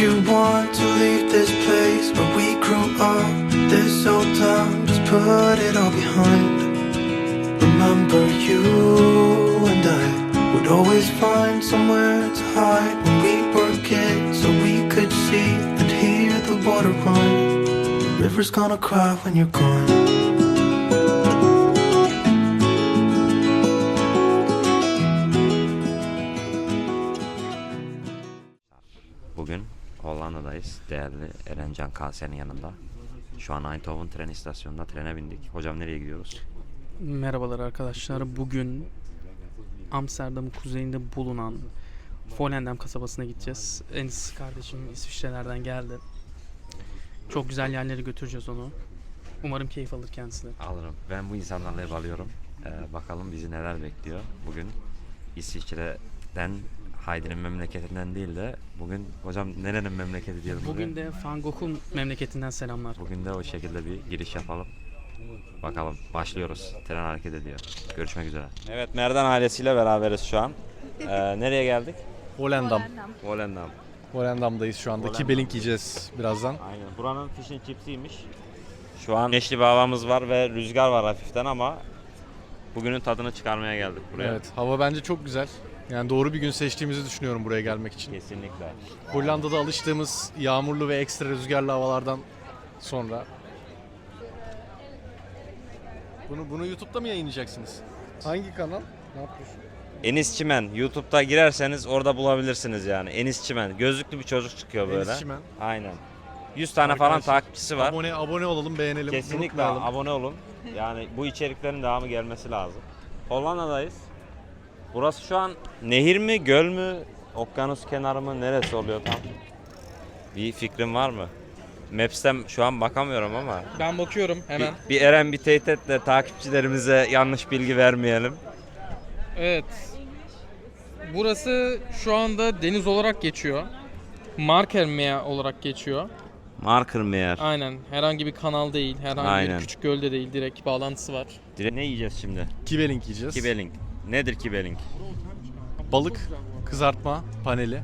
you want to leave this place where we grew up? This old town, just put it all behind. Remember you and I would always find somewhere to hide when we were kids so we could see and hear the water run. River's gonna cry when you're gone. Hollanda'dayız. Değerli Erencan Kase'nin yanında. Şu an Eindhoven tren istasyonunda trene bindik. Hocam nereye gidiyoruz? Merhabalar arkadaşlar. Bugün Amsterdam'ın kuzeyinde bulunan Volendam kasabasına gideceğiz. Enis kardeşim İsviçre'lerden geldi. Çok güzel yerlere götüreceğiz onu. Umarım keyif alır kendisi de. Alırım. Ben bu insanlarla ev alıyorum. Ee, bakalım bizi neler bekliyor. Bugün İsviçre'den Haydi'nin memleketinden değil de bugün hocam nerenin memleketi diyelim Bugün de Van Gogh'un memleketinden selamlar. Bugün de o şekilde bir giriş yapalım. Bakalım başlıyoruz. Tren hareket ediyor. Görüşmek üzere. Evet Merdan ailesiyle beraberiz şu an. Ee, nereye geldik? Volendam. Volendam. Volendam'dayız şu anda. Volendam. Kibelink yiyeceğiz birazdan. Aynen. Buranın fish and chips'iymiş. Şu an güneşli bir havamız var ve rüzgar var hafiften ama bugünün tadını çıkarmaya geldik buraya. Evet, hava bence çok güzel. Yani doğru bir gün seçtiğimizi düşünüyorum buraya gelmek için. Kesinlikle. Hollanda'da alıştığımız yağmurlu ve ekstra rüzgarlı havalardan sonra. Bunu bunu YouTube'da mı yayınlayacaksınız? Hangi kanal? Ne yapıyorsun? Enis Çimen. YouTube'da girerseniz orada bulabilirsiniz yani. Enis Çimen. Gözlüklü bir çocuk çıkıyor böyle. Enis Çimen. Aynen. 100 tane falan Arkadaşlar, takipçisi var. Abone abone olalım, beğenelim. Kesinlikle unutmayalım. abone olun. Yani bu içeriklerin devamı gelmesi lazım. Hollanda'dayız. Burası şu an nehir mi, göl mü, okyanus kenarı mı, neresi oluyor tam? Bir fikrin var mı? Maps'ten şu an bakamıyorum ama. Ben bakıyorum hemen. Bir, bir Eren bir teyit et de takipçilerimize yanlış bilgi vermeyelim. Evet. Burası şu anda deniz olarak geçiyor. Markermea olarak geçiyor. Marker Meyer. Aynen. Herhangi bir kanal değil, herhangi Aynen. bir küçük gölde değil. Direkt bağlantısı var. Dire- Ne yiyeceğiz şimdi? Kibelink yiyeceğiz. Kibeling. Nedir kibeling? Balık kızartma paneli.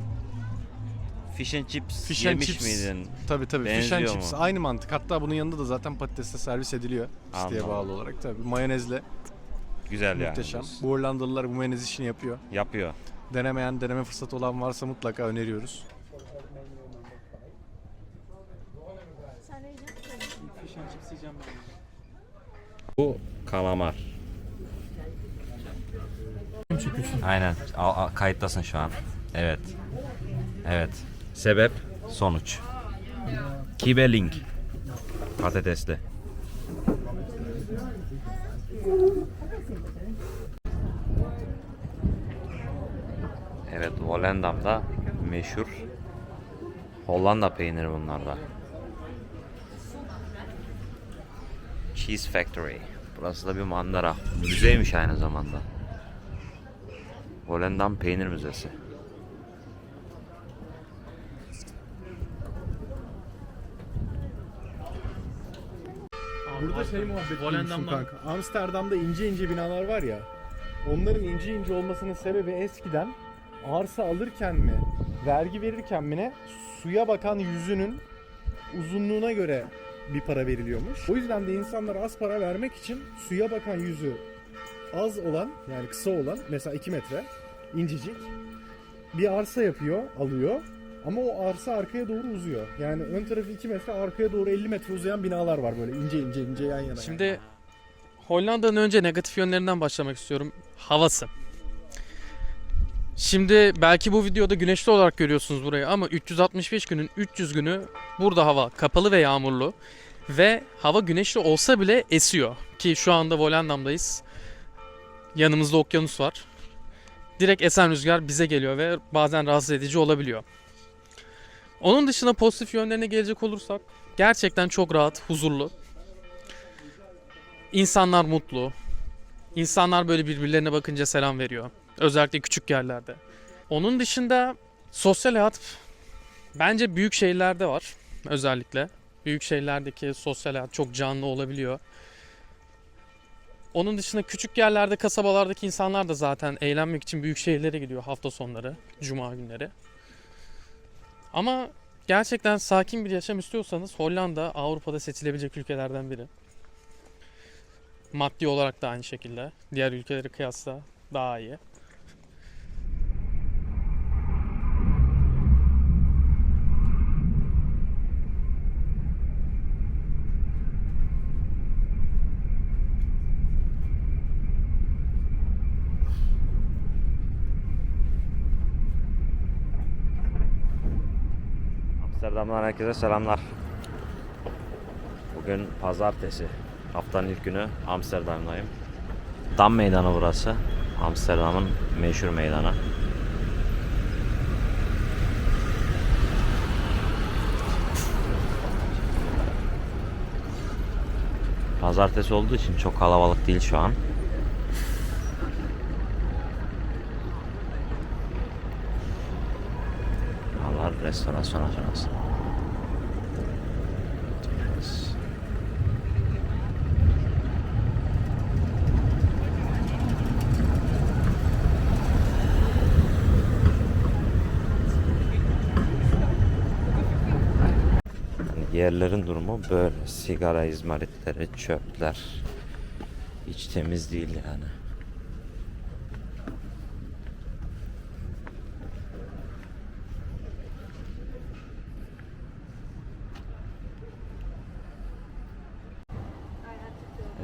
Fish and chips Fish and yemiş chips. miydin? Tabii tabii. Fish and chips. mu? Aynı mantık. Hatta bunun yanında da zaten patatesle servis ediliyor. İsteğe Anladım. bağlı olarak tabii. Mayonezle Güzel yani. muhteşem. Bu Hollandalılar bu mayonez işini yapıyor. Yapıyor. Denemeyen, deneme fırsatı olan varsa mutlaka öneriyoruz. Bu kalamar. Aynen. Al, al, kayıttasın şu an. Evet. Evet. Sebep, sonuç. Kibeling. Patatesli. Evet, Volendam'da meşhur Hollanda peyniri bunlarda. Cheese Factory. Burası da bir manzara. Müzeymiş aynı zamanda. Volendam Peynir Müzesi. Burada şey muhabbet Volendam'dan- kanka. Amsterdam'da ince ince binalar var ya. Onların ince ince olmasının sebebi eskiden arsa alırken mi, vergi verirken mi ne suya bakan yüzünün uzunluğuna göre bir para veriliyormuş. O yüzden de insanlar az para vermek için suya bakan yüzü az olan yani kısa olan mesela 2 metre incecik bir arsa yapıyor, alıyor. Ama o arsa arkaya doğru uzuyor. Yani ön tarafı 2 metre, arkaya doğru 50 metre uzayan binalar var böyle ince ince ince yan yana. Şimdi Hollanda'nın önce negatif yönlerinden başlamak istiyorum. Havası. Şimdi belki bu videoda güneşli olarak görüyorsunuz burayı ama 365 günün 300 günü burada hava kapalı ve yağmurlu ve hava güneşli olsa bile esiyor ki şu anda Volendam'dayız. Yanımızda okyanus var. Direkt esen rüzgar bize geliyor ve bazen rahatsız edici olabiliyor. Onun dışında pozitif yönlerine gelecek olursak gerçekten çok rahat, huzurlu. İnsanlar mutlu. İnsanlar böyle birbirlerine bakınca selam veriyor. Özellikle küçük yerlerde. Onun dışında sosyal hayat bence büyük şehirlerde var özellikle. Büyük şehirlerdeki sosyal hayat çok canlı olabiliyor. Onun dışında küçük yerlerde, kasabalardaki insanlar da zaten eğlenmek için büyük şehirlere gidiyor hafta sonları, cuma günleri. Ama gerçekten sakin bir yaşam istiyorsanız Hollanda Avrupa'da seçilebilecek ülkelerden biri. Maddi olarak da aynı şekilde. Diğer ülkelere kıyasla daha iyi. Amsterdam'dan herkese selamlar. Bugün pazartesi. Haftanın ilk günü Amsterdam'dayım. Dam meydanı burası. Amsterdam'ın meşhur meydanı. Pazartesi olduğu için çok kalabalık değil şu an. Restorasyon aşaması. Yerlerin durumu böyle. Sigara izmaritleri, çöpler. Hiç temiz değil yani.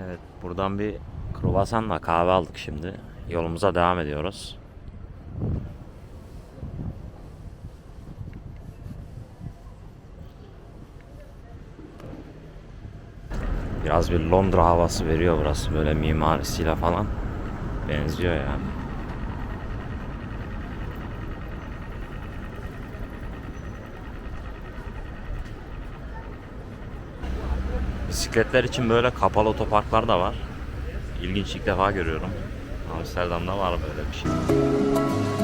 Evet, buradan bir kruvasanla kahve aldık şimdi. Yolumuza devam ediyoruz. Biraz bir Londra havası veriyor burası böyle mimarisiyle falan. Benziyor yani. Bisikletler için böyle kapalı otoparklar da var. İlginç ilk defa görüyorum. Amsterdam'da var böyle bir şey.